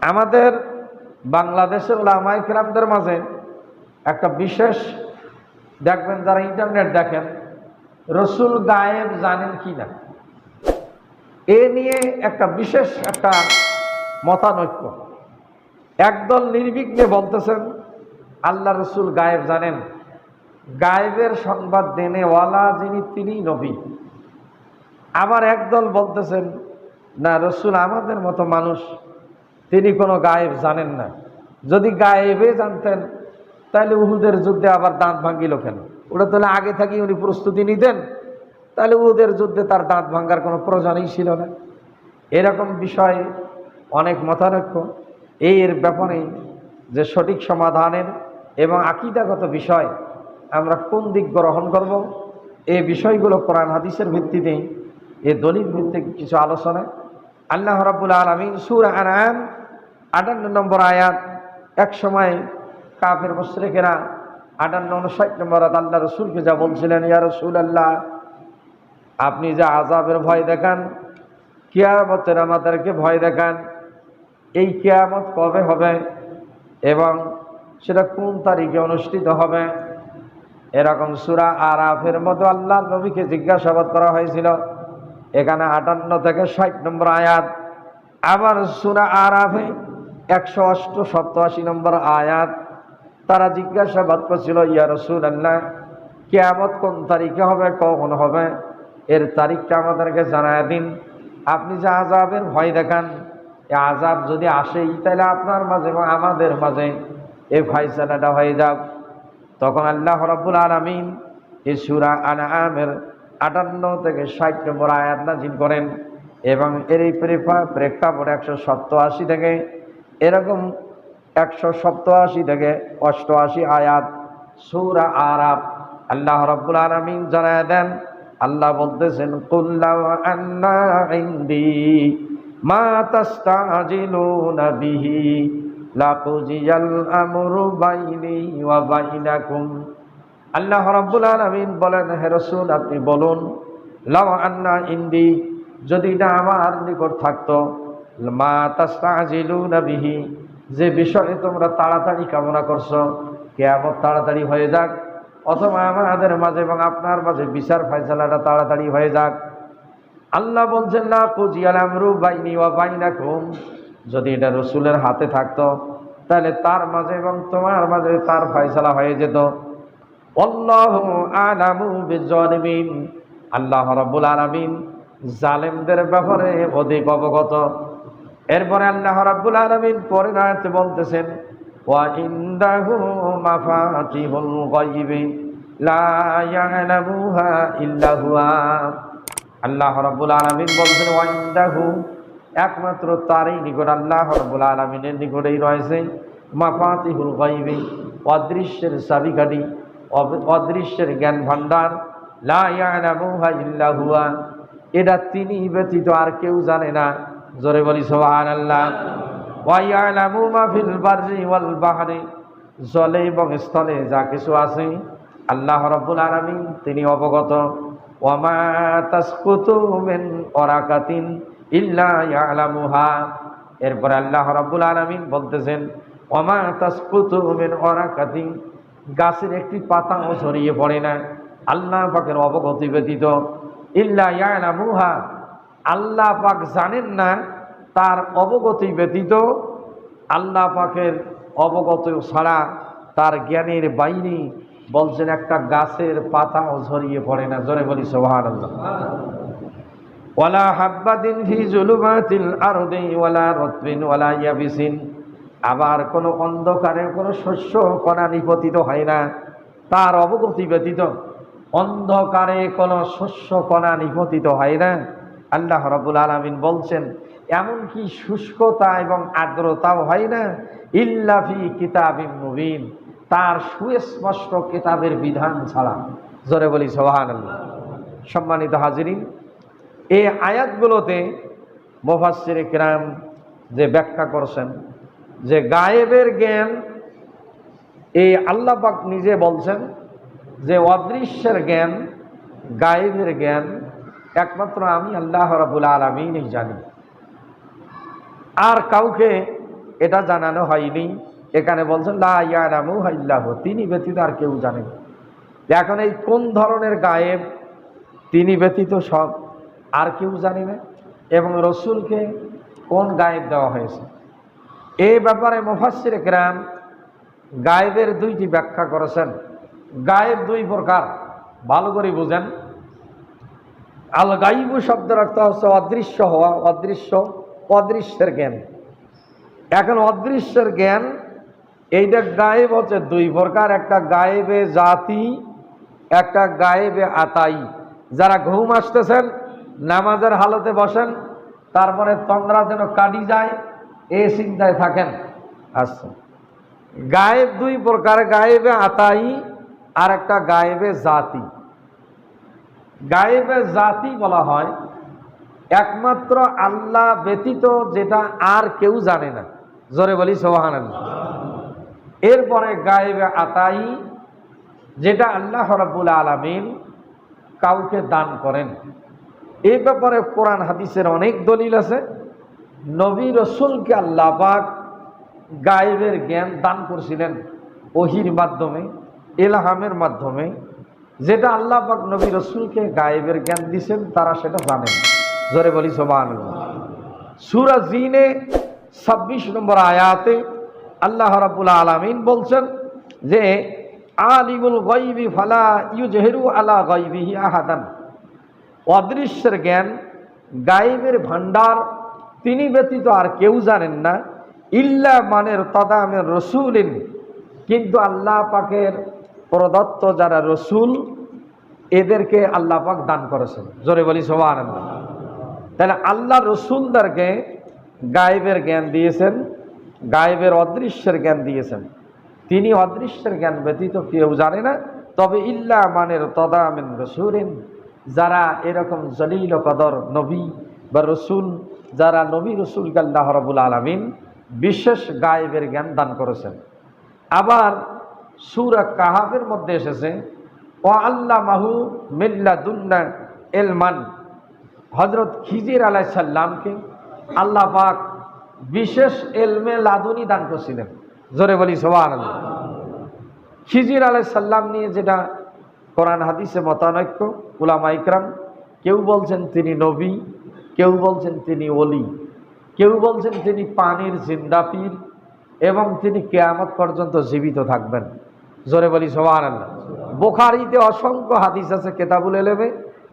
আমাদের বাংলাদেশের ওলামাই কিরামদের মাঝে একটা বিশেষ, দেখবেন যারা ইন্টারনেট দেখেন, রসুল গায়েব জানেন কি না? এ নিয়ে একটা বিশেষ একটা মতানৈক্য। একদল নির্বিঘ্নে বলতেছেন, আল্লাহ রসুল গায়েব জানেন। গায়েবের সংবাদ দেনেওয়ালা যিনি তিনি নবী। আবার একদল বলতেছেন, না, রসুল আমাদের মতো মানুষ তিনি কোনো গায়েব জানেন না। যদি গায়েবে জানতেন, তাহলে উহুদের যুদ্ধে আবার দাঁত ভাঙ্গিল কেন? ওটা তাহলে আগে থাকি উনি প্রস্তুতি নিতেন। তাহলে উহুদের যুদ্ধে তার দাঁত ভাঙ্গার কোনো প্রয়োজনই ছিল না। এরকম বিষয়ে অনেক মতানৈক্য। এর ব্যাপারে যে সঠিক সমাধানের এবং আকিদাগত বিষয় আমরা কোন দিক গ্রহণ করব এই বিষয়গুলো কোরআন হাদিসের ভিত্তিতে এ দলিল ভিত্তিক কিছু আলোচনা। আল্লাহ রাবুল আলমিন সুর আনাম আটান্ন নম্বর আয়াত, এক সময় কাফের মুশ্রেকেরা আটান্ন উনষাট নম্বর আয়াত আল্লাহ রসুলকে যা বলছিলেন, ইয়া রসুল আল্লাহ আপনি যা আজাবের ভয় দেখান, কিয়ামতের আমাদেরকে ভয় দেখান, এই কিয়ামত কবে হবে এবং সেটা কোন তারিখে অনুষ্ঠিত হবে? এরকম সুরা আরাফের মতো আল্লাহ নবীকে জিজ্ঞাসাবাদ করা হয়েছিল। এখানে আটান্ন থেকে ষাট নম্বর আয়াত, আবার সুরা আরাফে একশো অষ্ট সপ্তাশি নম্বর আয়াত। তারা জিজ্ঞাসাবাদ করছিল, ইয়া রসুল আল্লাহ কেয়ামত কোন তারিখে হবে, কখন হবে? এর তারিখটা আমাদেরকে জানায় দিন। আপনি যে আজাবের ভয় দেখান, এ আজাব যদি আসেই, তাহলে আপনার মাঝে এবং আমাদের মাঝে এই ফাইসালাটা হয়ে যাক। তখন আল্লাহ রব্বুল আলমিন এই সুরা আনামের আটান্ন থেকে ষাট নম্বর আয়াত নাজিল করেন এবং এর এই প্রেক্ষাপট একশো সপ্তআশি থেকে এরকম একশো সপ্তআশি থেকে অষ্টআশি আয়াত সুরা আরাব আল্লাহ রব্বুল আলমিন জানায় দেন, আল্লাহ বলতেছেন আল্লাহ রাব্বুল আলামিন বলেন, হে রাসূল, আপনি বলুন লাও আন্না ইন্দি, যদি না আমার নিকট থাকতো মা বিহি, যে বিষয়ে তোমরা তাড়াতাড়ি কামনা করছ, কেয়ামত তাড়াতাড়ি হয়ে যাক, অথবা আমাদের মাঝে এবং আপনার মাঝে বিচার ফাইসালাটা তাড়াতাড়ি হয়ে যাক। আল্লাহ বলছেন না কুজিয়াল আমরু বাইনি ওয়া বাইনাকুম। যদি এটা রসুলের হাতে থাকতো, তাহলে তার মাঝে এবং তোমার মাঝে তার ফাইসালা হয়ে যেত। আল্লাহ রাব্বুল আলামিন জালেমদের ব্যাপারে অধিক অবগত। এরপরে আল্লাহ রাব্বুল আলামিন পরে রাতে বলতেছেন ইনদাহু মাফাতিহুল গায়বি, লা ইয়ালামুহা ইল্লা হুয়া। আল্লাহ রাব্বুল আলামিন বলছেন, ওয়া ইনদাহু একমাত্র তারই নিকট, আল্লাহ রব্বুল আলমিনের নিকটেই রয়েছে, মাফাতিহুল গাইবি অদৃশ্যের চাবিকাঠি অদৃশ্যের জ্ঞান ভাণ্ডার লা ইয়ালামুহা ইল্লা হুয়া। এটা তিনি ব্যতীত আর কেউ জানে না। জোরে বলি ওয়াল বাহরি। জলে এবং স্থলে যা কিছু আছে আল্লাহ রাব্বুল আলামিন তিনি অবগত। ওয়ামা তাসকুতু মিন ইল্লা ইয়ালামুহা। এরপর আল্লাহ রাব্বুল আলামিন বলতেছেন ওমা তাসকুতু মিন ওরাকাতিন। গাছের একটি পাতাও ছড়িয়ে পড়ে না। আল্লাহ পাকের অবগতি ব্যতীত। ইল্লা ইয়ালামুহা। আল্লাহ পাক জানেন না তার অবগতি ব্যতীত, আল্লাহ পাকের অবগত ছাড়া তার জ্ঞানের বাইরে বলছেন, একটা গাছের পাতাও ঝরিয়ে পড়ে না। জোরে বলি সোহান ওয়ালা হাব্বাদিন ওয়ালা ইয়াবিসিন। আবার কোনো অন্ধকারে কোনো শস্য কণা নিপতিত হয় না। তার অবগতি ব্যতীত, অন্ধকারে কোনো শস্য কণা নিপতিত হয় না। আল্লাহ রবুল আলমিন বলছেন, এমনকি শুষ্কতা এবং আর্দ্রতাও হয় না ইল্লাফি কিতাবিন মুবিন। তার সুস্পষ্ট কিতাবের বিধান ছাড়া। জোরে বলি সোহান সম্মানিত হাজিরিন, এই আয়াতগুলোতে মোফাসির কিরাম যে ব্যাখ্যা করছেন, যে গায়েবের জ্ঞান, এই আল্লাপাক নিজে বলছেন যে অদৃশ্যের জ্ঞান, গায়েবের জ্ঞান একমাত্র আমি আল্লাহ রাবুল আলমিনই জানি। আর কাউকে এটা জানানো হয়নি। এখানে বলছেন, লা ইয়ালামু হাইল্লাহ তিনি ব্যতীত আর কেউ জানেন এখন এই কোন ধরনের গায়েব, তিনি ব্যতীত সব আর কেউ জানি না। এবং রসুলকে কোন গায়েব দেওয়া হয়েছে? এই ব্যাপারে মুফাসসির গ্রাম গায়েবের দুইটি ব্যাখ্যা করেছেন। গায়েব দুই প্রকার, ভালো করে বুঝেন। আল গাইবু শব্দের অর্থ হচ্ছে অদৃশ্য হওয়া, অদৃশ্য, অদৃশ্যের জ্ঞান। এখন অদৃশ্যের জ্ঞান, এইটা গায়েব হচ্ছে দুই প্রকার। একটা গায়েবে জাতি, একটা গায়েবে আতাই। যারা ঘুম আসতেছেন, নামাজের হালতে বসেন, তারপরে তন্দ্রা যেন কাটি যায় এই চিন্তায় থাকেন। আচ্ছা। গায়েব দুই প্রকার, গায়েবে আতাই আর একটা গায়েবে জাতি। গায়েবে জাতি বলা হয়, একমাত্র আল্লাহ ব্যতীত যেটা আর কেউ জানে না। জোরে বলি সোহান এরপরে গায়েবে আতাই, যেটা আল্লাহ রব্বুল আলমিন কাউকে দান করেন। এই ব্যাপারে কোরআন হাদিসের অনেক দলিল আছে। নবী রসুলকে আল্লাহ পাক গায়েবের জ্ঞান দান করছিলেন ওহির মাধ্যমে, এলাহামের মাধ্যমে। যেটা আল্লাহ পাক নবী রসুলকে গায়েবের জ্ঞান দিছেন, তারা সেটা জানেন জোরে বলি সোমান সুরা জিনে ছাব্বিশ নম্বর আয়াতে আল্লাহ রাবুল আলমিন বলছেন যে, আলিমুল গইবি ফালা ইউজহেরু আলা গইবিহি আহাদান। অদৃশ্যের জ্ঞান গাইবের ভান্ডার তিনি ব্যতীত আর কেউ জানেন না। ইল্লা মানের তদামের রসুলিন। কিন্তু আল্লাহ পাকের প্রদত্ত যারা রসুল, এদেরকে আল্লাহ পাক দান করেছেন। জোরে বলি সবার তাহলে আল্লাহ রসুলদেরকে গায়েবের জ্ঞান দিয়েছেন, গায়েবের অদৃশ্যের জ্ঞান দিয়েছেন। তিনি অদৃশ্যের জ্ঞান ব্যতীত কেউ জানে না। তবে ইল্লা মানের তদামেন রসুলিন, যারা এরকম জলিল কদর নবী বা রসুল, যারা নবী রসুল আল্লাহ রবুল আলমিন বিশেষ গায়েবের জ্ঞান দান করেছেন। আবার সুরা কাহাবের মধ্যে এসেছে ও আল্লাহ মাহু মিল্লাদুল্লা এলমান হজরত খিজির আলাহ সাল্লামকে আল্লাহ পাক বিশেষ এলমে লাদুনি দান করছিলেন। জোরে বলি সোহান খিজির আলাহ সাল্লাম নিয়ে যেটা কোরআন, হাদিসে মতানৈক্য, উলামা ইকরাম, কেউ বলছেন তিনি নবী, কেউ বলছেন তিনি অলি কেউ বলছেন তিনি পানির জিন্দাপির এবং তিনি কেয়ামত পর্যন্ত জীবিত থাকবেন। জোরে বলি সোহান আল্লাহ বোখারিতে অসংখ্য হাদিস আছে, কেতাবুল এলেমে,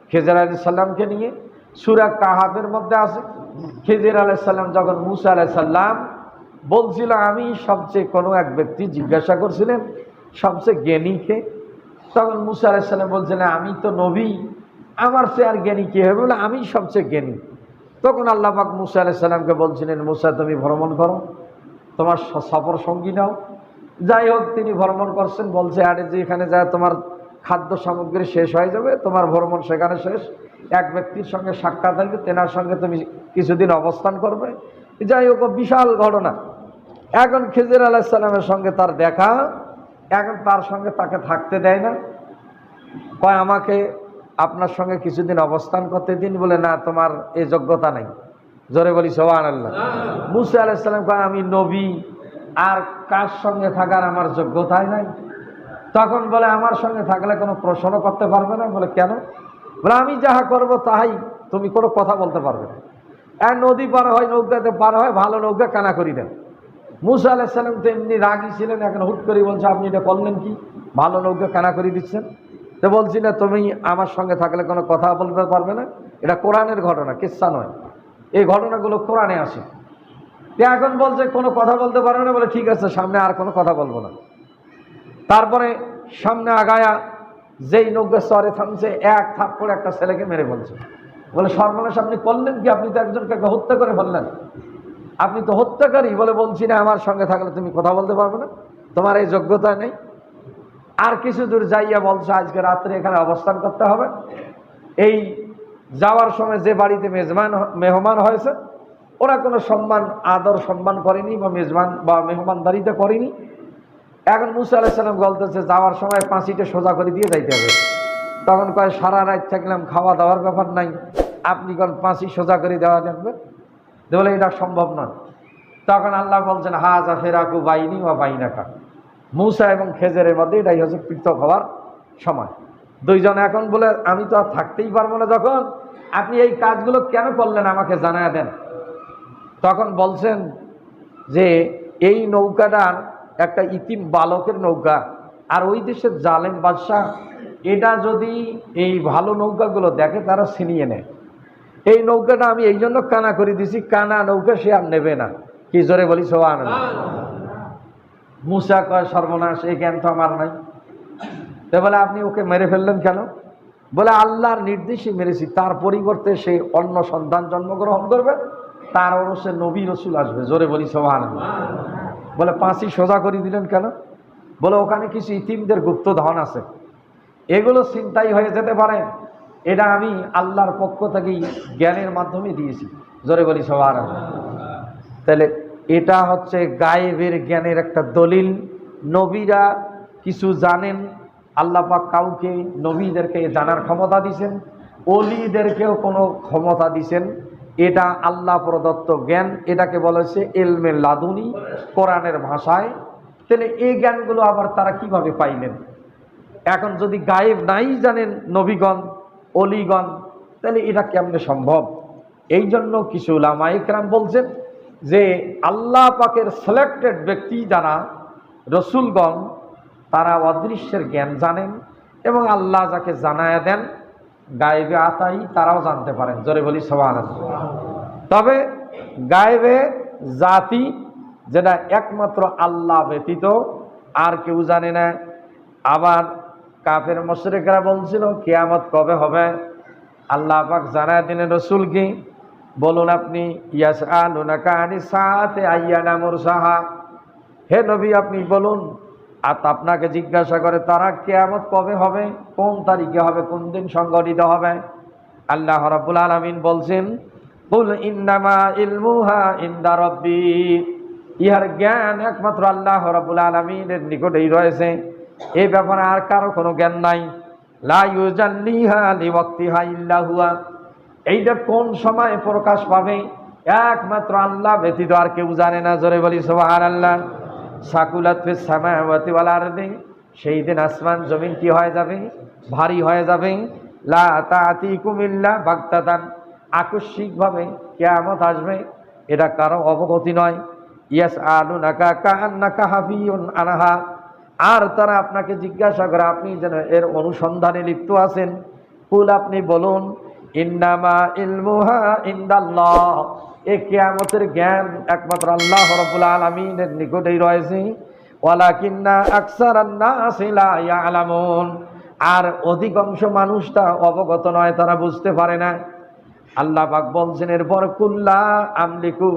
খেজর আলি সাল্লামকে নিয়ে। সুরা কাহাবের মধ্যে আছে। খেজির আলাইসাল্লাম যখন মুসা আলাইসাল্লাম বলছিল, আমি সবচেয়ে কোনো এক ব্যক্তি জিজ্ঞাসা করছিলেন, সবচেয়ে জ্ঞানীকে তখন মুসা আলাইসাল্লাম বলছিলেন আমি তো নবী। আমার সে আর জ্ঞানী কে হবে? বলে, আমি সবচেয়ে জ্ঞানী। তখন আল্লাহ পাক মুসা আলাইসাল্লামকে বলছিলেন, মুসা, তুমি ভ্রমণ করো। তোমার সফর সঙ্গী নাও। যাই হোক তিনি ভ্রমণ করছেন বলছে আরে যে এখানে যায় তোমার খাদ্য সামগ্রী শেষ হয়ে যাবে তোমার ভ্রমণ সেখানে শেষ। এক ব্যক্তির সঙ্গে সাক্ষাৎ হবে তেনার সঙ্গে তুমি কিছুদিন অবস্থান করবে। যাই হোক বিশাল ঘটনা। এখন খিজির আলাহিসাল্লামের সঙ্গে তার দেখা এখন তার সঙ্গে তাকে থাকতে দেয় না। কয় আমাকে আপনার সঙ্গে কিছুদিন অবস্থান করতে দিন। বলে না তোমার এই যোগ্যতা নাই। জোরে বলি সোহান আল্লাহ মুসা আলাইসাল্লাম কয় আমি নবী। আর কার সঙ্গে থাকার আমার যোগ্যতাই নাই? তখন বলে, আমার সঙ্গে থাকলে কোনো প্রশ্ন করতে পারবে না। বলে, কেন? বলে, আমি যাহা করব তাহাই তুমি কোনো কথা বলতে পারবে না। আর নদী পার হয়, নৌকাতে পার হয়, ভালো নৌকা কানা করি দেন। মুসা আলাহিসাল্লাম তো এমনি রাগি ছিলেন, এখন হুট করে বলছে, আপনি এটা করলেন কি? ভালো নৌকা কানা করে দিচ্ছেন? তো বলছি, না, তুমি আমার সঙ্গে থাকলে কোনো কথা বলতে পারবে না। এটা কোরআনের ঘটনা কিচ্ছা নয়। এই ঘটনাগুলো কোরআনে আসে। এখন বলছে কোনো কথা বলতে পারবে না, বলে ঠিক আছে, সামনে আর কোনো কথা বলব না। তারপরে সামনে আগায়া যেই নৌকা স্তরে থামছে, এক থাপ করে একটা ছেলেকে মেরে বলছে বলে, সর্বনাশ, আপনি করলেন কি? আপনি তো একজনকে হত্যা করে ফেললেন। আপনি তো হত্যাকারী, বলে বলছি না, আমার সঙ্গে থাকলে তুমি কথা বলতে পারবে না। তোমার এই যোগ্যতা নেই। আর কিছু দূর যাইয়া বলছে, আজকে রাত্রে এখানে অবস্থান করতে হবে। এই যাওয়ার সময় যে বাড়িতে মেজমান মেহমান হয়েছে ওরা কোনো সম্মান, আদর, সম্মান করেনি বা মেজবান বা মেহমানদারিতে করেনি। এখন মুসা আলাহিসাল্লাম বলতেছে, যাওয়ার সময় পাঁচিটা সোজা করে দিয়ে যাইতে হবে। তখন কয়, সারা রাত থাকলাম, খাওয়া দাওয়ার ব্যাপার নাই। আপনি কোন পাঁচি সোজা করে দেওয়া লাগবে? বলে, এটা সম্ভব নয়। তখন আল্লাহ বলছেন, হাজা ফেরাকু বাইনি বা বাইনাকা। মূসা এবং খেজেরের মধ্যে এটাই হচ্ছে পৃথক হওয়ার সময়। দুইজন এখন বলে, আমি তো আর থাকতেই পারব না যখন। আপনি এই কাজগুলো কেন করলেন আমাকে জানায় দেন? তখন বলছেন যে এই নৌকাটার একটা ইতিম বালকের নৌকা, আর ওই দেশের জালেম বাদশাহ, এটা যদি এই ভালো নৌকাগুলো দেখে তারা ছিনিয়ে নেয়। এই নৌকাটা আমি এই জন্য কানা করে দিছি, কানা নৌকা সে আর নেবে না। কি জোরে বলি সোহান মুসা কয়, সর্বনাশ, এই জ্ঞান তো আমার নাই। তো বলে, আপনি ওকে মেরে ফেললেন কেন? বলে, আল্লাহর নির্দেশই মেরেছি, তার পরিবর্তে সে অন্য সন্তান জন্মগ্রহণ করবে। তার অবশ্যই নবী রসুল আসবে, জোরে বলি সোহান বলে পাঁচই সোজা করে দিলেন কেন? বলে, ওখানে কিছু ইতিমদের গুপ্ত ধন আছে। এগুলো চিন্তাই হয়ে যেতে পারে। এটা আমি আল্লাহর পক্ষ থেকেই জ্ঞানের মাধ্যমে দিয়েছি। জোরে বলি সবার তাহলে এটা হচ্ছে গায়েবের জ্ঞানের একটা দলিল। নবীরা কিছু জানেন, আল্লাহ পাক কাউকে নবীদেরকে জানার ক্ষমতা দিছেন অলিদেরকেও কোনো ক্ষমতা দিছেন। এটা আল্লাহ প্রদত্ত জ্ঞান, এটাকে বলা হচ্ছে এলমে লাদুনি, কোরআনের ভাষায়। তাহলে এই জ্ঞানগুলো আবার তারা কীভাবে পাইলেন? এখন যদি গায়েব নাই জানেন নবীগণ, অলিগণ, তাহলে এটা কেমনে সম্ভব? এই জন্য কিছু লামাইকরাম বলছেন যে, আল্লাহ পাকের সিলেক্টেড ব্যক্তি যারা, রসুলগণ, তারা অদৃশ্যের জ্ঞান জানেন এবং আল্লাহ যাকে জানায় দেন, গায়েবে আতাই তারাও জানতে পারেন। জোরে বলি সবান তবে গায়েবে জাতি যেটা একমাত্র আল্লাহ ব্যতীত, আর কেউ জানে না। আবার কাফের মশরেকরা বলছিল, কেয়ামত কবে হবে? আল্লাহ পাক জানায় দিলেন রসুল কি বলুন আপনি ইয়াস আলুনাকা আনি সাথে আইয়ানা মুরসাহা। হে নবী, আপনি বলুন, আর আপনাকে জিজ্ঞাসা করে তারা কেয়ামত কবে হবে? কোন তারিখে হবে? কোন দিন সংগঠিত হবে? আল্লাহ রাব্বুল আলামিন বলছেন কুল ইন্নামা ইলমুহা ইনদা রাব্বি। ইহার জ্ঞান একমাত্র আল্লাহ রাব্বুল আলামিনের নিকটেই রয়েছে। এই ব্যাপারে আর কারও কোনো জ্ঞান নাই। লা ইউজাল্লিহা লিওয়াক্তিহা ইল্লা হুয়া। এইটা কোন সময় প্রকাশ পাবে? একমাত্র আল্লাহ ব্যতীত আর কেউ জানে না। জোরে বলি, সুবহানাল্লাহ। সাকুলাত ফিস সামাওয়াতি ওয়াল সেই দিন আসমান, জমিন কি হয়ে যাবে? ভারী হয়ে যাবে। লা তাতিকুম ইল্লা বাগতাতান। আকস্মিকভাবে কিয়ামত আসবে, এটা কারও অবগতি নয়। ইয়াস আলুনাকা কান্নাকা হাফিউন আনাহা। আর তারা আপনাকে জিজ্ঞাসা করে, আপনি যেন এর অনুসন্ধানে লিপ্ত আছেন। ফুল আপনি বলুন, ইন্নামা ইলমুহা ইন্দাল্লাহ। এ কেয়ামতের জ্ঞান একমাত্র আল্লাহ রব্বুল আলমিনের নিকটেই রয়েছে। ওয়ালাকিন্না আকসার আলামুন আর অধিকাংশ মানুষটা অবগত নয়, তারা বুঝতে পারে না। আল্লাহ পাক বলছেন, এরপর কুল্লা আমলিকু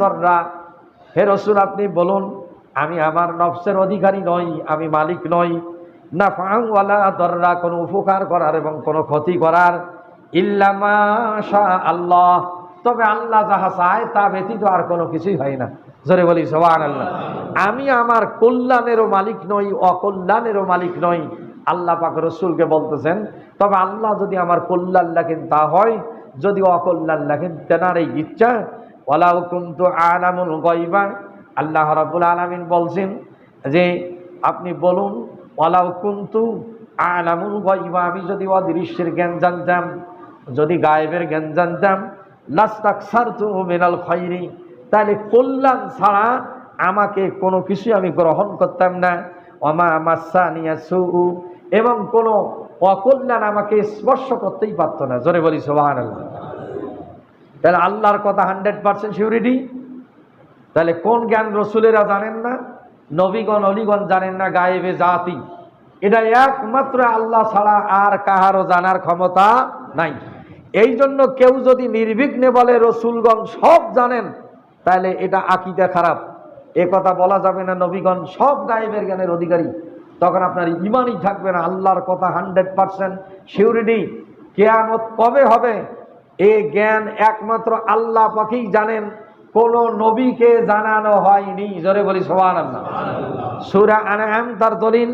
দররা। হে রসুল, আপনি বলুন, আমি আমার নফসের অধিকারী নই, আমি মালিক নই। না ফাংওয়ালা দররা, কোনো উপকার করার এবং কোনো ক্ষতি করার ইল্লামা শাহ আল্লাহ। তবে আল্লাহ যাহা চায়, তা ব্যতীত আর কোনো কিছুই হয় না। জোরে বলি সোহান আল্লাহ আমি আমার কল্যাণেরও মালিক নই, অকল্যাণেরও মালিক নই। আল্লাহ পাক রসুলকে বলতেছেন, তবে আল্লাহ যদি আমার কল্যাণ লেখেন তা হয়, যদি অকল্যাণ লেখেন তেনার এই ইচ্ছা। ওলাউ কুন্তু আলামুল গইবা আল্লাহ রাবুল আলমিন বলছেন যে, আপনি বলুন ওলাউ কুন্তু আলামুল গইবা আমি যদি অদৃশ্যের জ্ঞান জানতাম, যদি গায়েবের জ্ঞান জানতাম লাস্তাক সারতু মিনাল খৈরি তাহলে কল্যাণ ছাড়া আমাকে কোনো কিছু আমি গ্রহণ করতাম না। অমা মাসানিয়া সু এবং কোনো অকল্যাণ আমাকে স্পর্শ করতেই পারত না। জোরে বলি সোহান তাহলে আল্লাহর কথা হান্ড্রেড পার্সেন্ট সিউরিটি? তাহলে কোন জ্ঞান রসুলেরা জানেন না? নবীগণ, অলিগণ জানেন না? গায়েবে জাতি। এটা একমাত্র আল্লাহ ছাড়া আর কাহারও জানার ক্ষমতা নাই। এই জন্য কেউ যদি নির্বিঘ্নে বলে, রসুলগণ সব জানেন, তাহলে এটা আকিদা খারাপ। এ কথা বলা যাবে না, নবীগণ সব গায়েবের জ্ঞানের অধিকারী। তখন আপনার ইমানই থাকবে না আল্লাহর কথা হান্ড্রেড পার্সেন্ট সিউরিটি। কেয়ামত কবে হবে? এ জ্ঞান একমাত্র আল্লাহ পাকেই জানেন কোন নবীকে জানানো হয়নি। জোরে বলি সোহান সুরা আনাম তার দলিল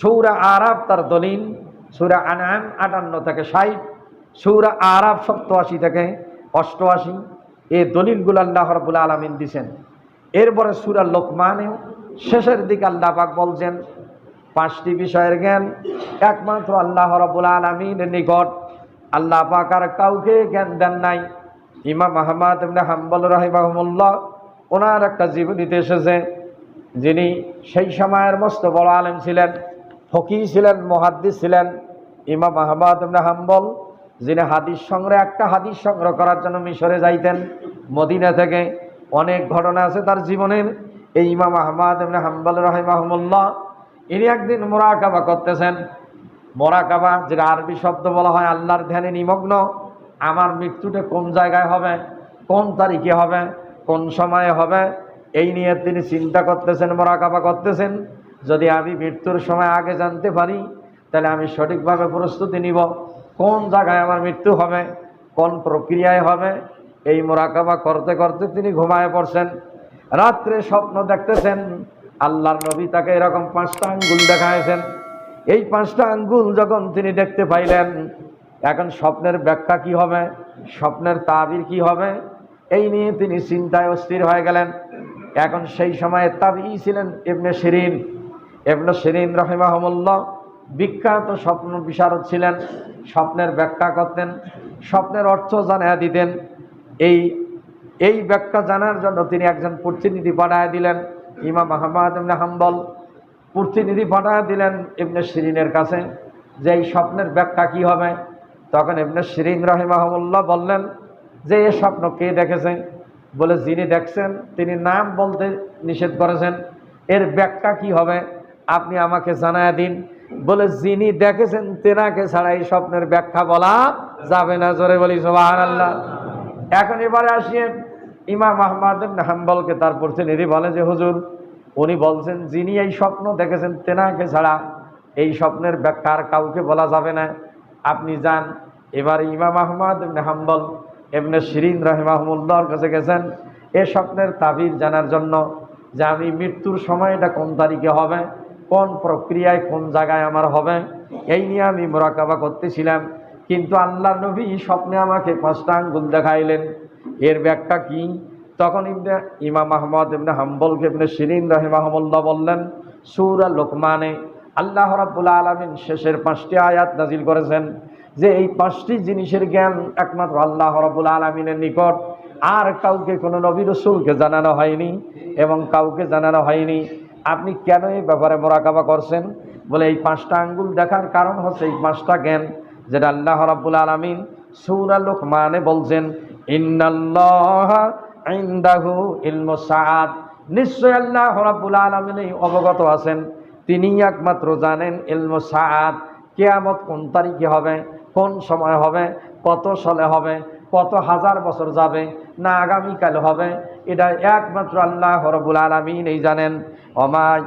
সৌরা আরাব তার দলিল সুরা আনাম আটান্ন থেকে ষাট সৌরা আরাব সপ্তআশি থেকে অষ্টআশি। এই দলিলগুলো আল্লাহ রবুল আলমিন দিছেন। এরপরে সুরা লোকমানেও শেষের দিকে আল্লাহ পাক বলছেন পাঁচটি বিষয়ের জ্ঞান। একমাত্র আল্লাহ রবুল আলমিনের নিকট। আল্লাহ পাকার কাউকে জ্ঞান দেন নাই। ইমাম আহমদ হাম্বল রাহিমাহমুল্লাহ ওনার একটা জীবনীতে এসেছে। যিনি সেই সময়ের মস্ত বড় আলেম ছিলেন ফকি ছিলেন, মহাদ্দিস ছিলেন। ইমাম আহমদ হাম্বল যিনি হাদিস সংগ্রহ, একটা হাদিস সংগ্রহ করার জন্য মিশরে যাইতেন। মদিনা থেকে অনেক ঘটনা আছে তার জীবনের। এই ইমাম আহমদ হাম্বল রাহিমাহমুল্লাহ ইনি একদিন মোরাকাবা করতেছেন। মোরাকাবা, যেটা আরবি শব্দ বলা হয়, আল্লাহর ধ্যানে নিমগ্ন। আমার মৃত্যুটা কোন জায়গায় হবে? কোন তারিখে হবে? কোন সময়ে হবে? এই নিয়ে তিনি চিন্তা করতেছেন, মোরাকাবা করতেছেন। যদি আমি মৃত্যুর সময় আগে জানতে পারি, তাহলে আমি সঠিকভাবে প্রস্তুতি নিব। কোন জায়গায় আমার মৃত্যু হবে? কোন প্রক্রিয়ায় হবে? এই মোরাকাবা করতে করতে তিনি ঘুমায় পড়ছেন। রাত্রে স্বপ্ন দেখতেছেন আল্লাহর নবী তাকে এরকম পাঁচটা আঙ্গুল দেখাইছেন। এই পাঁচটা আঙ্গুল যখন তিনি দেখতে পাইলেন, এখন স্বপ্নের ব্যাখ্যা কি হবে? স্বপ্নের তাবির কি হবে? এই নিয়ে তিনি চিন্তায় অস্থির হয়ে গেলেন। এখন সেই সময়ে তাবি ছিলেন ইবনে শিরিন। ইবনে শিরিন রহিমাহমুল্লাহ বিখ্যাত স্বপ্ন বিশারদ ছিলেন, স্বপ্নের ব্যাখ্যা করতেন, স্বপ্নের অর্থ জানা দিতেন। এই এই ব্যাখ্যা জানার জন্য তিনি একজন প্রতিনিধি পাঠায় দিলেন। ইমাম আহমদ ইবনে হাম্বল প্রতিনিধি পাঠায় দিলেন ইবনে শিরিনের কাছে, যে এই স্বপ্নের ব্যাখ্যা কি হবে? তখন ইবনে শিরিন রহিমাহমুল্লাহ বললেন, যে এ স্বপ্ন কে দেখেছে? বলে, যিনি দেখছেন, তিনি নাম বলতে নিষেধ করেছেন। এর ব্যাখ্যা কি হবে? আপনি আমাকে জানায় দিন। বলে, যিনি দেখেছেন, তেনাকে ছাড়া এই স্বপ্নের ব্যাখ্যা বলা যাবে না। জোরে বলি সোহান আল্লাহ এখন এবারে আসিয়ে ইমাম আহমদ হাম্বলকে তার প্রতিনিধি বলে যে, হুজুর, উনি বলছেন, যিনি এই স্বপ্ন দেখেছেন তেনাকে ছাড়া এই স্বপ্নের ব্যাখ্যা আর কাউকে বলা যাবে না। আপনি যান। এবার ইমাম আহমদ হাম্বল এমনি শিরিন রাহিমাহমুল্লাহর কাছে গেছেন। এ স্বপ্নের তাবির জানার জন্য যে, আমি মৃত্যুর সময়টা কোন তারিখে হবে? কোন প্রক্রিয়ায় কোন জায়গায় আমার হবে? এই নিয়ে আমি মোরাকাবা করতেছিলাম। কিন্তু আল্লাহ নবী স্বপ্নে আমাকে পাঁচটা আঙ্গুল দেখাইলেন। এর ব্যাখ্যা কি? তখন ইবনে, ইমাম আহমদ ইবনে হাম্বলকে ইবনে শিরিন রাহিমাহমুল্লাহ বললেন, সুরা লোকমানে আল্লাহ রাব্বুল আলমিন শেষের পাঁচটি আয়াত নাজিল করেছেন, যে এই পাঁচটি জিনিসের জ্ঞান একমাত্র আল্লাহ রাব্বুল আলমিনের নিকট, আর কাউকে কোনো নবী রসুলকে জানানো হয়নি এবং কাউকে জানানো হয়নি। আপনি কেন এই ব্যাপারে মোরাকাবা করছেন? বলে এই পাঁচটা আঙ্গুল দেখার কারণ হচ্ছে এই পাঁচটা জ্ঞান যেটা আল্লাহ রাব্বুল আলমিন সৌরা লোকমানে বলছেন নিশ্চয় আল্লাহ রাব্বুল আলামিন অবগত আছেন। তিনি একমাত্র জানেন ইলমু সাআদ। কেয়ামত কোন তারিখে হবে, কোন সময় হবে, কত সালে হবে, কত হাজার বছর যাবে, না আগামীকাল হবে, এটা একমাত্র আল্লাহ রবুল আলমিন এই জানেন। অমায়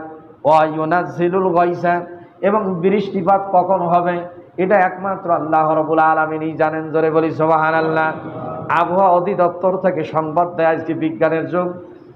ওয়াইনাজিলুল গয়সা এবং বৃষ্টিপাত কখন হবে, এটা একমাত্র আল্লাহ রবুল আলমিনই জানেন। জোরে বলি সোবাহান আল্লাহ আবহাওয়া অধিদপ্তর থেকে সংবাদ দেয়, আজকে বিজ্ঞানের যুগ,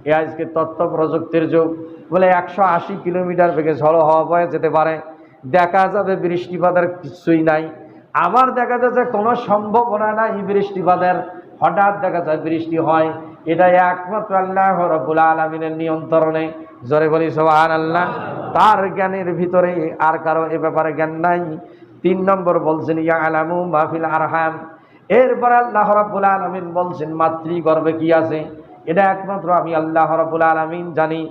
এ আজকে তথ্য প্রযুক্তির যুগ। বলে একশো আশি কিলোমিটার বেগে ঝড়ো হওয়া বয়ে যেতে পারে। দেখা যাবে বৃষ্টিপাতের কিছুই নাই। আবার দেখা যাচ্ছে কোনো সম্ভাবনা নাই বৃষ্টিপাতের। হঠাৎ দেখা যায় বৃষ্টি হয়। এটা একমাত্র আল্লাহ রব্বুল আলমিনের নিয়ন্ত্রণে। জোরে বলি সোহান আল্লাহ তার জ্ঞানের ভিতরে আর কারও এ ব্যাপারে জ্ঞান নাই। তিন নম্বর বলছেন ইয়া আলামু মাহফিল আরহাম। এরপর আল্লাহ রাব্বুল আলমিন বলছেন, মাতৃগর্ভে কি আছে? এটা একমাত্র আমি আল্লাহ রাব্বুল আলমিন জানি।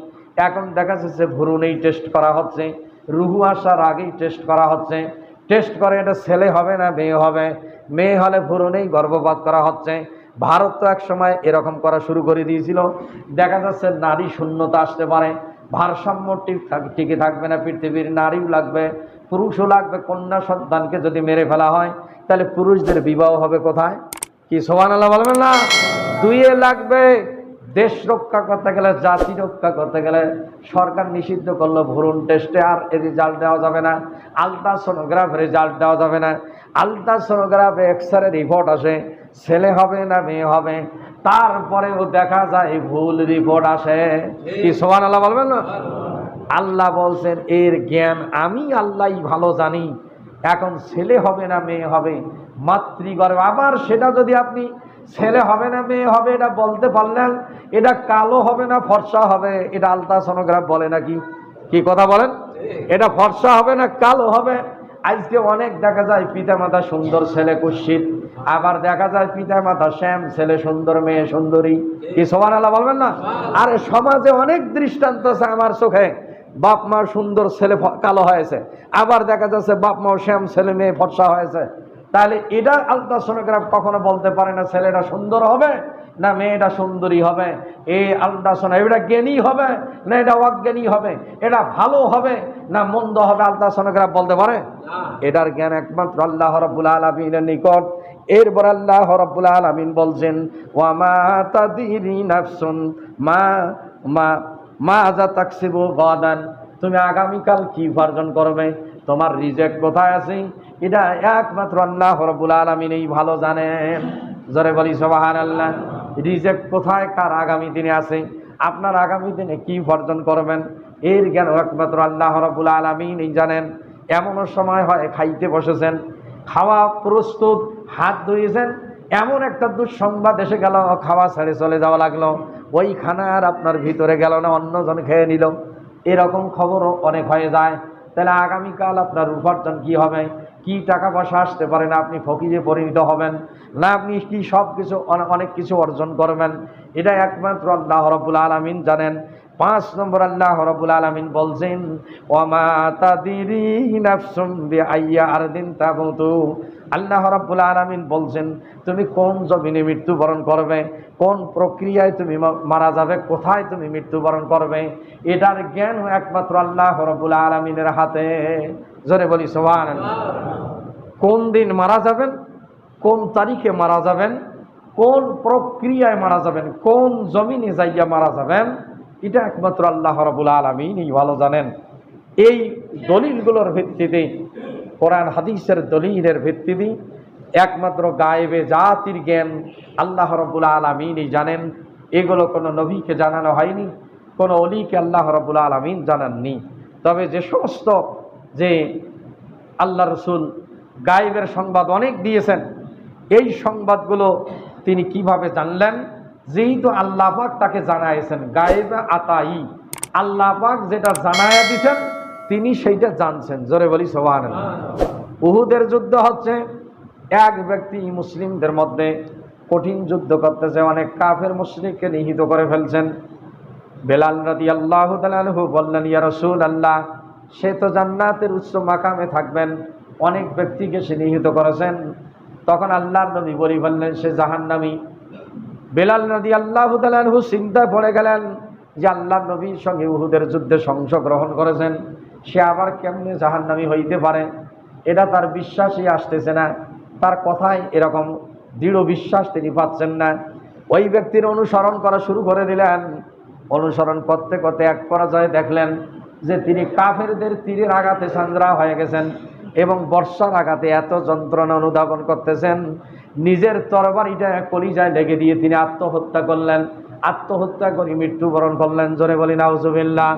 এখন দেখা যাচ্ছে ভ্রূণেই টেস্ট করা হচ্ছে। রুহু আসার আগেই টেস্ট করা হচ্ছে। টেস্ট করে এটা ছেলে হবে না মেয়ে হবে? মেয়ে হলে ভ্রূণেই গর্ভপাত করা হচ্ছে। ভারত তো এক সময় এরকম করা শুরু করে দিয়েছিল। দেখা যাচ্ছে নারী শূন্যতা আসতে পারে। ভারসাম্য ঠিক টিকে থাকবে না পৃথিবীর। নারীও লাগবে, পুরুষও লাগবে। কন্যা সন্তানকে যদি মেরে ফেলা হয় তাহলে পুরুষদের বিবাহ হবে কোথায়? কি সোহান আল্লাহ বলবেন না? দুইয়ে লাগবে দেশ রক্ষা করতে গেলে, জাতি রক্ষা করতে গেলে সরকার নিষিদ্ধ করল ভ্রূণ টেস্টে, আর রেজাল্ট দেওয়া যাবে না। আলট্রাসোনোগ্রাফ রেজাল্ট দেওয়া যাবে না। আলট্রাসোনোগ্রাফে এক্সরে রিপোর্ট আসে, ছেলে হবে না মেয়ে হবে? তারপরেও দেখা যায় ভুল রিপোর্ট আসে। কি সোহান আল্লাহ বলবেন না? আল্লাহ বলছেন, এর জ্ঞান আমি আল্লাহই ভালো জানি। এখন ছেলে হবে না মেয়ে হবে? মাতৃগর্ভ। আবার সেটা যদি আপনি ছেলে হবে না মেয়ে হবে, এটা বলতে পারলেন, এটা কালো হবে না ফর্সা হবে? এটা আলট্রাসোনোগ্রাফ বলে নাকি? কি কথা বলেন? এটা ফর্সা হবে না কালো হবে? আজকে অনেক দেখা যায় পিতা মাতা সুন্দর ছেলে কুৎসিত, আবার দেখা যায় পিতা মাতা শ্যাম ছেলে সুন্দর, মেয়ে সুন্দরী। কি সমান আল্লাহ বলবেন না? আরে সমাজে অনেক দৃষ্টান্ত আছে আমার চোখে। বাপ মার সুন্দর ছেলে কালো হয়েছে। আবার দেখা যাচ্ছে বাপ মাও শ্যাম ছেলে মেয়ে ফর্সা হয়েছে। তাহলে এটা আলট্রাসোনোগ্রাফ কখনো বলতে পারে না ছেলেটা সুন্দর হবে না মেয়েটা সুন্দরী হবে। এই আলট্রাসোনো এটা জ্ঞানী হবে না এটা অজ্ঞানী হবে? এটা ভালো হবে না মন্দ হবে আলট্রাসোনোগ্রাফ বলতে পারে? এটার জ্ঞান একমাত্র আল্লাহ রব্বুল আলমিনের নিকট। এরপর আল্লাহ রব্বুল আলমিন বলছেন ওয়ামা তাদিরি নাফসুন মা মা মা আজা তাকসিবু গদান, তুমি আগামীকাল কি উপার্জন করবে? তোমার রিজেক্ট কোথায় আছে? এটা একমাত্র আল্লাহ আলমিন এই ভালো জানেন জরে বলি সবাহান আল্লাহ রিজেক্ট কোথায়? কার আগামী দিনে আছে? আপনার আগামী দিনে কি উপার্জন করবেন? এর জ্ঞান একমাত্র আল্লাহ আলমিন এই জানেন। এমনও সময় হয় খাইতে বসেছেন, খাওয়া প্রস্তুত, হাত ধুয়েছেন এমন একটা দুঃসংবাদ এসে গেল, খাওয়া ছেড়ে চলে যাওয়া লাগল। ওই আর আপনার ভিতরে গেল না, অন্যজন খেয়ে নিল। এরকম খবরও অনেক হয়ে যায়। তাহলে আগামীকাল আপনার উপার্জন কি হবে? কি টাকা পয়সা আসতে পারে না আপনি ফকিরে পরিণত হবেন? না আপনি কি সব কিছু অনেক কিছু অর্জন করবেন? এটা একমাত্র আল্লাহ রবুল আলমিন জানেন। পাঁচ নম্বর আল্লাহ রবুল আলমিন বলছেন ওমা তাদিরি বিআইয়া আরদিন তামুতু। আল্লাহ রাব্বুল আলামিন বলছেন, তুমি কোন জমিনে মৃত্যুবরণ করবে? কোন প্রক্রিয়ায় তুমি মারা যাবে? কোথায় তুমি মৃত্যুবরণ করবে? এটার জ্ঞান একমাত্র আল্লাহ রাব্বুল আলামিনের হাতে। জোরে বলি, সুবহানাল্লাহ। কোন দিন মারা যাবেন? কোন তারিখে মারা যাবেন? কোন প্রক্রিয়ায় মারা যাবেন? কোন জমিনে যাইয়া মারা যাবেন? এটা একমাত্র আল্লাহ রাবুল আলমিনই ভালো জানেন। এই দলিলগুলোর ভিত্তিতে, কোরআন হাদিসের দলিলের ভিত্তিতে একমাত্র গায়েবে জাতির জ্ঞান আল্লাহ রবুল আলমিনই জানেন। এগুলো কোনো নবীকে জানানো হয়নি, কোনো অলিকে আল্লাহ রবুল আলমিন জানাননি। তবে যে সমস্ত যে আল্লাহ রসুল গায়েবের সংবাদ অনেক দিয়েছেন, এই সংবাদগুলো তিনি কীভাবে জানলেন যেহেতু আল্লাহ পাক তাকে জানাইছেন গায়েবে আতাই। আল্লাহ পাক যেটা জানায়া দিচ্ছেন তিনি সেইটা জানছেন। জোরে বলি সোহান উহুদের যুদ্ধ হচ্ছে এক ব্যক্তি মুসলিমদের মধ্যে কঠিন যুদ্ধ করতেছে অনেক কাফের মুসলিমকে নিহিত করে ফেলছেন। বেলাল রাদি আল্লাহ তালু বললেন ইয়া রসুল আল্লাহ সে তো জান্নাতের উচ্চ মাকামে থাকবেন। অনেক ব্যক্তিকে সে নিহিত করেছেন। তখন আল্লাহর নবী বলি বললেন সে জাহান্নামী। বেলাল নদী আল্লাহ তালু চিন্তায় পড়ে গেলেন যে আল্লাহ নবীর সঙ্গে উহুদের যুদ্ধে অংশগ্রহণ করেছেন। সে আবার কেমনে জাহান্নামী হইতে পারে? এটা তার বিশ্বাসই আসতেছে না। তার কথায় এরকম দৃঢ় বিশ্বাস তিনি পাচ্ছেন না। ওই ব্যক্তির অনুসরণ করা শুরু করে দিলেন। অনুসরণ করতে করতে এক পর্যায়ে দেখলেন যে তিনি কাফেরদের তীরের আঘাতে সান্দ্রা হয়ে গেছেন এবং বর্ষার আঘাতে এত যন্ত্রণা অনুধাবন করতেছেন নিজের তরবারিটা কলিজায় লেগে দিয়ে তিনি আত্মহত্যা করলেন। আত্মহত্যা করে মৃত্যুবরণ করলেন, জোরে বলি, নাউজুবিল্লাহ।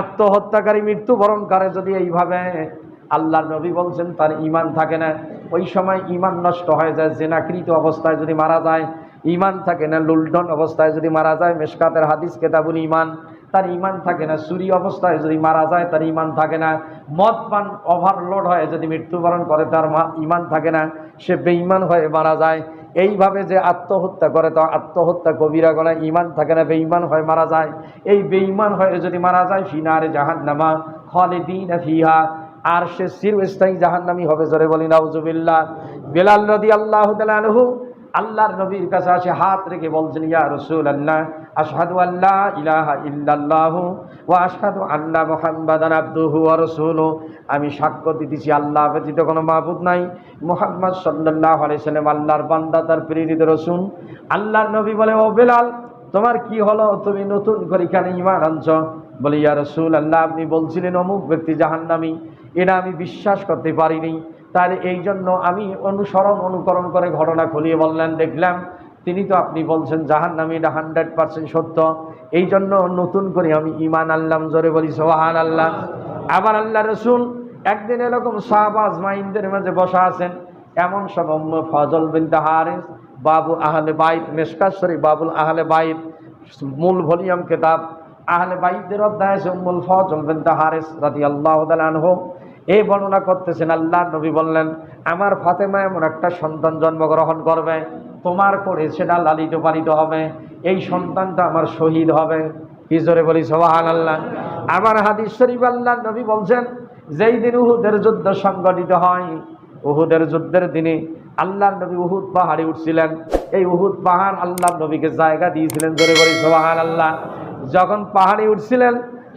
আত্মহত্যাকারী মৃত্যুবরণ করে যদি এইভাবে আল্লাহ নবী বলছেন, তার ইমান থাকে না। ওই সময় ইমান নষ্ট হয়ে যায়, জেনাকৃত অবস্থায় যদি মারা যায় ইমান থাকে না লুল্টন অবস্থায় যদি মারা যায়, মেশকাতের হাদিস, কেতাবুল ইমান তার ইমান থাকে না চুরি অবস্থায় যদি মারা যায় তার ইমান থাকে না মদ পান ওভারলোড হয়ে যদি মৃত্যুবরণ করে তার ইমান থাকে না, সে বেঈমান হয়ে মারা যায়। এইভাবে যে আত্মহত্যা করে, তো আত্মহত্যা কবিরা গোনা ইমান থাকে না, বেঈমান হয়ে মারা যায়। এই বেঈমান হয়ে যদি মারা যায়, ফিনারে জাহান্নামা খালিদিন ফিহা। আর সে চিরস্থায়ী জাহান্নামী হবে, জোরে বলি, নাউজুবিল্লাহ। বেলাল নদী আল্লাহ তাআলাহু আল্লাহর নবীর কাছে আসে, হাত রেখে বলছেন, ইয়া রসুল আল্লাহ আশহাদু আল্লাহ ইলাহা ইল্লাল্লাহু ওয়া আশহাদু আন্না মুহাম্মাদান আবদুহু ওয়া রাসূলুহু। আমি সাক্ষ্য দিতেছি, আল্লাহ ব্যতীত কোনো মাবুদ নাই। মোহাম্মদ সাল্লাল্লাহু আলাইহি সাল্লাম আল্লাহর বান্দা, তার প্রেরিত রাসূল। আল্লাহর নবী বলে, ও বেলাল, তোমার কি হলো? তুমি নতুন করে এখানে ইমান আনছ? বলে, ইয়া রসুল আল্লাহ আপনি বলছিলেন অমুক ব্যক্তি জাহান্নামী। এটা আমি বিশ্বাস করতে পারিনি। তাহলে এই জন্য আমি অনুসরণ, অনুকরণ করে ঘটনা খুলিয়ে বললেন, দেখলাম তিনি তো আপনি বলছেন জাহান্নামী, এটা হান্ড্রেড পার্সেন্ট সত্য। এই জন্য নতুন করে আমি ইমান আল্লাম জোরে বলি সোহান আল্লাহ আবার আল্লাহ রসুল একদিন এরকম শাহবাজ মাইনদের মাঝে বসা আছেন, এমন সব ফজল বিন হারিস, বাবু আহলে বাইত শরীফ বাবুল আহলে বাইত, মূল ভলিউম কিতাব, আহলে বাইতের অধ্যায় উম্মুল ফজল বিনতে হারিস রাদিয়াল্লাহু তাআলা আনহু। এই বর্ণনা করতেছেন আল্লাহ, নবী বললেন, আমার ফাতেমা এমন একটা সন্তান জন্মগ্রহণ করবে, তোমার করে সেটা লালিত পালিত হবে, এই সন্তানটা আমার শহীদ হবে। কি বলি সোহান আল্লাহ আমার হাদিস শরীফ আল্লাহ নবী বলছেন, যেই দিন উহুদের যুদ্ধ সংগঠিত হয়, উহুদের যুদ্ধের দিনে আল্লাহ নবী উহুদ পাহাড়ে উঠছিলেন। এই উহুদ পাহাড় আল্লাহ নবীকে জায়গা দিয়েছিলেন, জোরে বলি সোহান আল্লাহ যখন পাহাড়ে উঠছিলেন,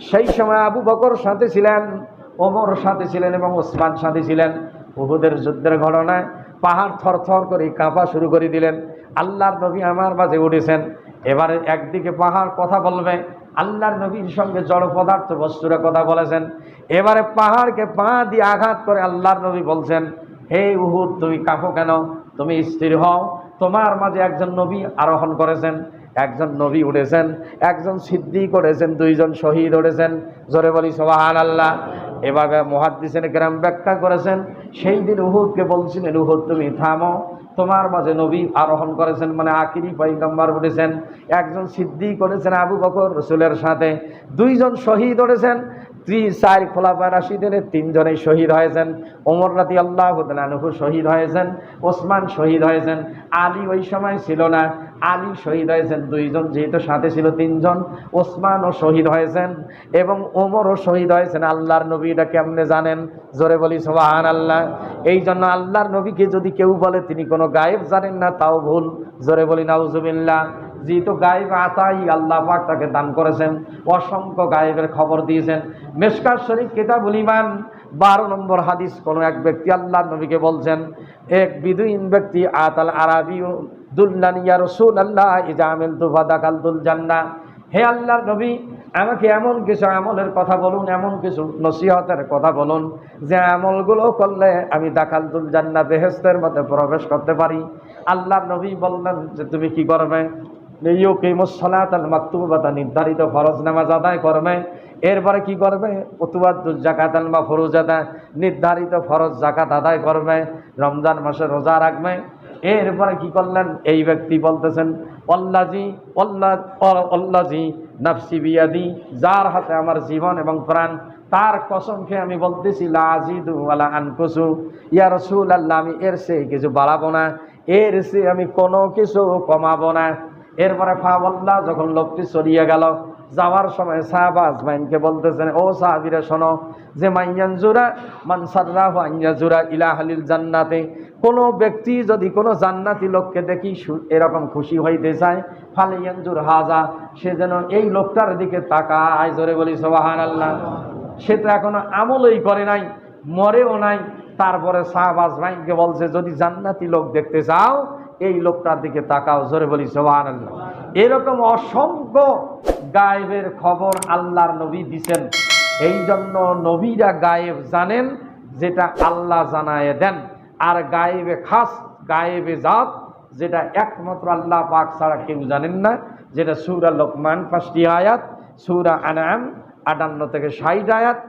সেই সময় আবু বকর সাথে ছিলেন। ওমর সাথে ছিলেন এবং ওসমান সাথে ছিলেন। উহুদের যুদ্ধের ঘটনায় পাহাড় থরথর করে কাঁপা শুরু করে দিলেন। আল্লাহর নবী আমার মাঝে উঠেছেন। এবারে একদিকে পাহাড় কথা বলবে, আল্লাহর নবীর সঙ্গে জড় পদার্থ বস্তুরা কথা বলেছেন। এবারে পাহাড়কে পা দিয়ে আঘাত করে আল্লাহর নবী বলছেন, হে উহুদ, তুমি কাঁপো কেন? তুমি স্থির হও। তোমার মাঝে একজন নবী আরোহণ করেছেন, একজন নবী উঠেছেন, একজন সিদ্ধি করেছেন দুইজন শহীদ উঠেছেন। জোরে বলি সোহান আল্লাহ এভাবে মহাদ্দিসেন গ্রাম ব্যাখ্যা করেছেন। সেই দিন উহুদকে বলছিলেন, উহুদ, তুমি থামো। তোমার মাঝে নবী আরোহণ করেছেন মানে আকিরি পৈগম্বর উঠেছেন। একজন সিদ্ধি করেছেন আবু বকর রসুলের সাথে। দুইজন শহীদ উঠেছেন। ত্রিশ চার খোলাফা রাশিদের তিনজনেই শহীদ হয়েছেন। ওমর রাতি আল্লাহ আনহু শহীদ হয়েছেন। ওসমান শহীদ হয়েছেন। আলী ওই সময় ছিল না। আলী শহীদ হয়েছেন দুইজন, যেহেতু সাথে ছিল তিনজন। ওসমানও শহীদ হয়েছেন এবং ওমরও শহীদ হয়েছেন। আল্লাহর নবী এটা কেমনে জানেন? জোরে বলি সোহান আল্লাহ এই জন্য আল্লাহর নবীকে যদি কেউ বলে তিনি কোনো গায়েব জানেন না, তাও ভুল। জোরে বলি, নাউজুবিল্লাহ। যেহেতু গায়েব আতাই আল্লাহ পাক তাকে দান করেছেন, অসংখ্য গায়েবের খবর দিয়েছেন। মেশকার শরীফ কিতাবুল ইমান বারো নম্বর হাদিস, কোনো এক ব্যক্তি আল্লাহ নবীকে বলছেন, এক বিদুইন ব্যক্তি আতাল আরাবি দুল্লানিয়া রসুল আল্লাহ ইজামিল তুফাদা কালদুল জান্না হে আল্লাহর নবী, আমাকে এমন কিছু আমলের কথা বলুন, এমন কিছু নসিহতের কথা বলুন, যে আমলগুলো করলে আমি দাখালতুল জান্না বেহেস্তের মধ্যে প্রবেশ করতে পারি। আল্লাহর নবী বললেন যে, তুমি কি করবে? নির্ধারিত ফরজ নামাজ আদায় করবে। এরপরে কি করবে? জাকাত বা ফরুজাদা নির্ধারিত ফরজ জাকাত আদায় করবে, রমজান মাসে রোজা রাখবে। এরপরে কি করলেন? এই ব্যক্তি বলতেছেন, অল্লাজি অল্লাজি নাফসি বিয়াদি, যার হাতে আমার জীবন এবং প্রাণ, তার কসমকে আমি বলতেছি লাজিদু আলা আনকুসু ইয়া রসুল আল্লাহ আমি এর সে কিছু বাড়াবো না। এর সে আমি কোনো কিছু কমাবো না। এরপরে ফাবল্লাহ যখন লোকটি সরিয়ে গেল, যাওয়ার সময় সাহাবা আজমাইনকে বলতেছেন, ও সাহাবিরা, শোনো, যে মাইয়ানজুরা মানসাররাহ আইয়াজুরা ইলাহালিল জান্নাতে, কোনো ব্যক্তি যদি কোনো জান্নাতি লোককে দেখি এরকম খুশি হইতে চায়, ফালিয়ানজুর হাজা, সে যেন এই লোকটার দিকে তাকায়, জোরে বলি সোবাহান আল্লাহ সে তো এখনও আমলই করে নাই, মরেও নাই। তারপরে শাহবাজ ভাইকে বলছে, যদি জান্নাতি লোক দেখতে চাও এই লোকটার দিকে তাকাও, জোরে বলি সোহান এরকম অসংখ্য গায়েবের খবর আল্লাহর নবী দিছেন। এই জন্য নবীরা গায়েব জানেন, যেটা আল্লাহ জানায় দেন। আর গায়েবে খাস, গায়েবে জাত, যেটা একমাত্র আল্লাহ পাক ছাড়া কেউ জানেন না, যেটা সুরা লোকমান, পাঁচটি আয়াত, সুরা আনাম আটান্ন থেকে ষাট আয়াত।